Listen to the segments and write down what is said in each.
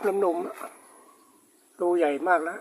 อ่าลูกน้ำนมอะรูใหญ่มากแล้ว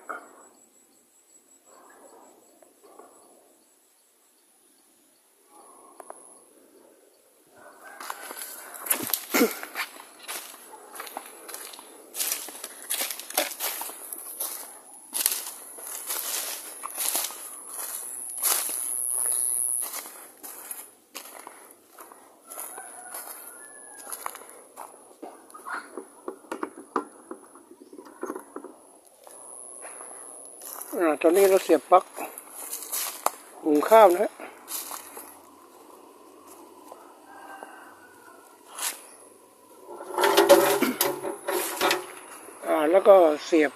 อ่าตอนนี้เราเสียบปลั๊กหุงข้าวนะฮะแล้วก็เสียบ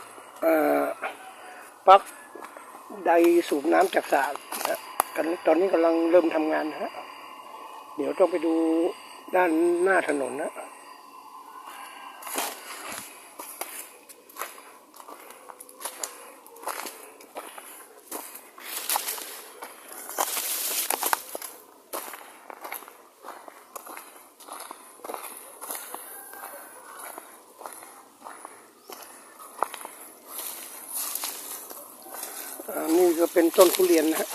ปลั๊กไดสูบน้ำจากสระนะฮะกันตอนนี้กำลังเริ่มทำงานนะฮะ เดี๋ยวต้องไปดูด้านหน้าถนนนะ ก็เป็นต้นทุเรียนนะฮะ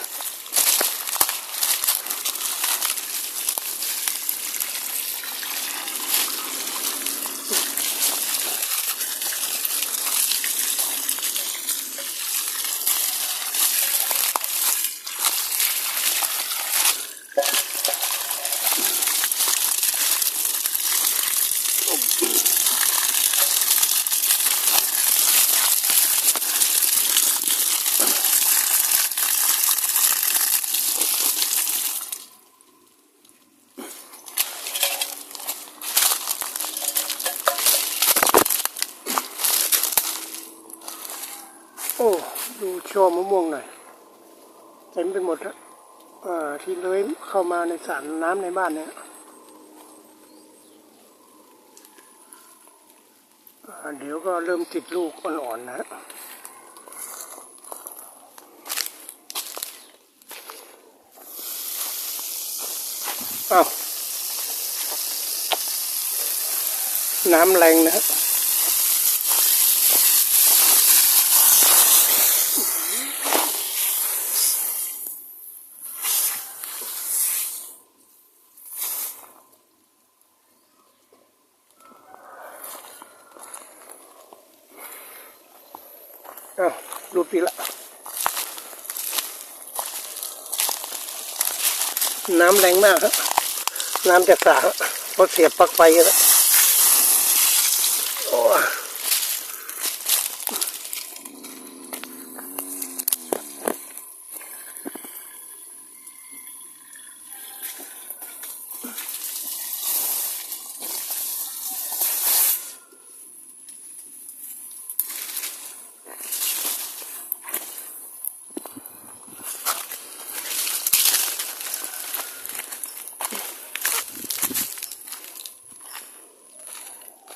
โอ้ ช่อมะม่วงหน่อยเต็มไปหมดแล้วอ่าที่เลื้อยเข้ามาในสระน้ำในบ้านเนี่ยเดี๋ยวก็เริ่มติดลูกอ่อนๆนะฮะอ้าวน้ำแรงนะ ฮะอ้าวรูปีละ น้ำแรงมากครับน้ำจากสาเพราะเสียบปลั๊กไฟแล้วโอ้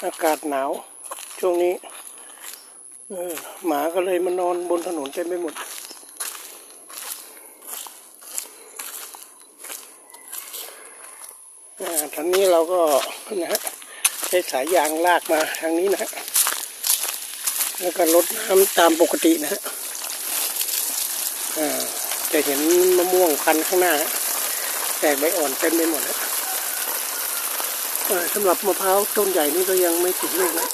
อากาศหนาว ช่วงนี้หมาก็เลยมานอนบนถนนเต็มไปหมด ทางนี้เราก็นะฮะใช้สายยางลากมาทางนี้นะฮะ แล้วก็ลดน้ำตามปกตินะฮะจะเห็นมะม่วงพันข้างหน้า แตกใบอ่อนเต็มไปหมดนะ สำหรับมะพร้าวต้นใหญ่นี่ก็ยังไม่ติดลูกนะ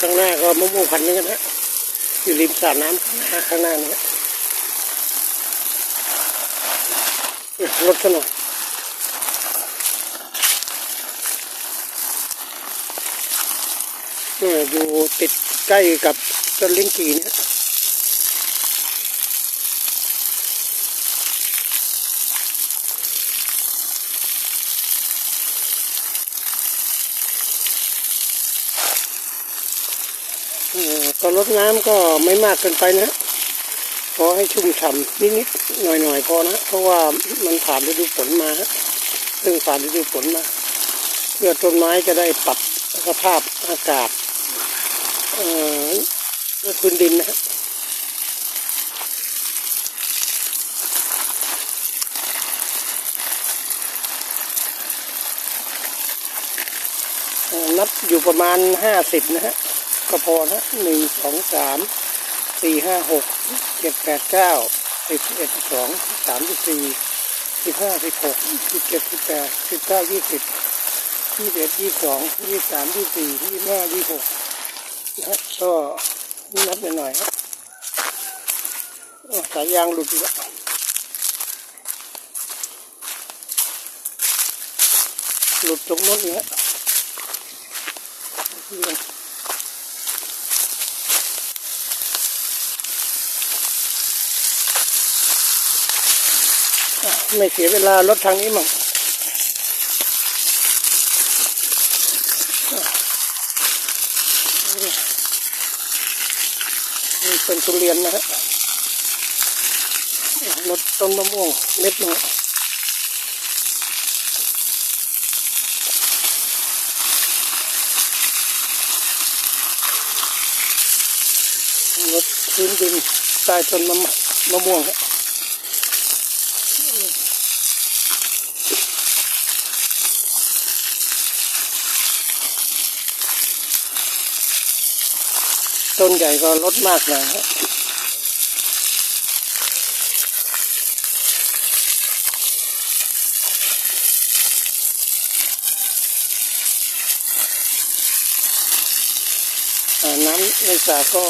ข้างหน้าก็มะม่วงพันนี้กันนะ อยู่ริมสระน้ำข้างหน้าข้างหน้านี่อืมรถซะหน่อยู่ติดใกล้กับต้นลิ้นจีเนี่ย ก็ลดน้ำก็ไม่มากเกินไปนะพอให้ชุ่มฉ่ำนิดๆหน่อยๆพอนะ เพราะว่ามันผ่านฤดูฝนมาฮะเพิ่งผ่านฤดูฝนมา เพื่อต้นไม้จะได้ปรับสภาพอากาศเอ่อพื้นดินนะนับอยู่ประมาณห้าสิบนะฮะ ก็พอนะหนึ่งสองสามสี่ห้าหกเจ็ดแปดเก้าสิบเอ็ดสิบสองสามสิบสี่สิบห้าสิบหกสิบเจ็ดสิบแปดสิบเก้ายี่สิบยี่สิบเอ็ดยี่สิบสองยี่สิบสามยี่สิบสี่ยี่สิบห้ายี่สิบหกนะฮะก็นับหน่อยๆครับสายยางหลุดอีกแล้วหลุดตรงโน้นอีกแล้ว ไม่เสียเวลารถทางนี้มั่งนี่เป็นทุเรียนนะฮะรถต้นมะม่วงเม็ดหนึงรถพื้นดินใต้ต้นมะม่วงครับ ต้นใหญ่ก็ลดมากนะฮะน้ำในสระก็